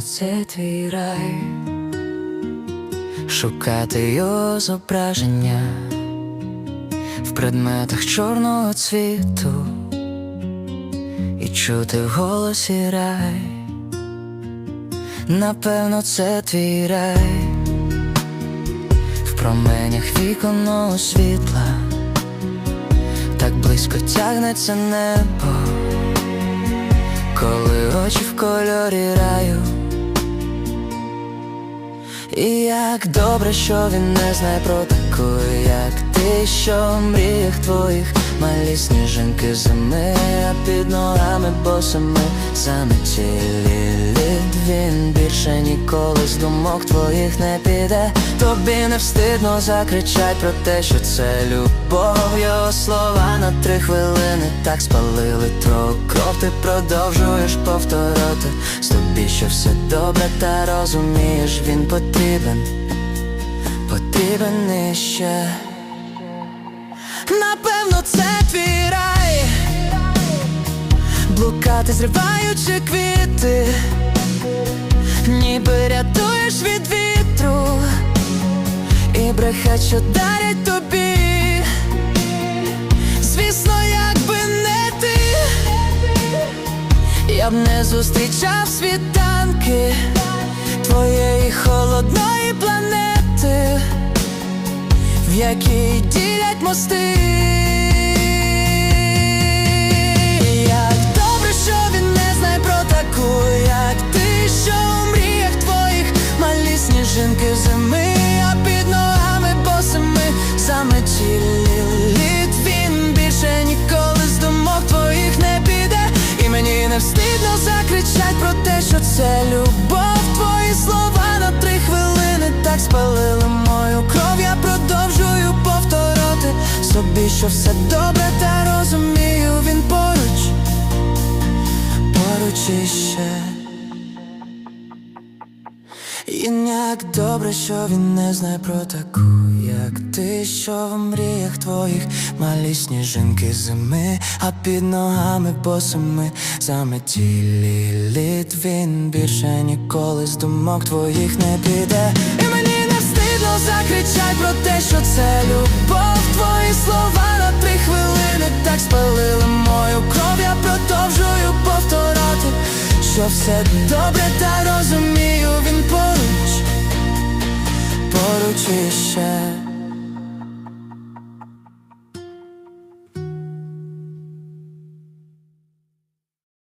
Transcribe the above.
це твій рай, шукати його зображення в предметах чорного цвіту. І чути в голосі рай. Напевно, це твій рай. В променях віконного світла, так близько тягнеться небо, коли очі в кольорі раю. І як добре, що він не знає про таку, як ти, що в мріях твоїх малі сніжинки зими, а під ногами босими заметілі лід Він більше ніколи з думок твоїх не піде. Тобі не встидно закричать про те, що це любов. Його слова на три хвилини так спалили кров. Ти продовжуєш повторити з тобі, що все добре, та розумієш, він потрібен, потрібен іще. Напевно, це твій рай Блукати, зриваючи квіти, ніби рятуєш від вітру і брехать, що дарять тобі. Б не зустрічав світанки твоєї холодної планети в якій ділять мости. Це любов. Твої слова на три хвилини так спалили мою кров. Я продовжую повторити собі, що все добре, та розумію, він поруч, поруч іще. І як добре, що він не знає про таку, як ти, що в мріях твоїх малі сніжинки зими, а під ногами босими заметілі лід Він більше ніколи з думок твоїх не піде. І мені не встидно закричать про те, що це любов. Твої слова на три хвилини так спалили мою кров. Я продовжую повторити, що все добре, та розумію, він поруч, поруч іще.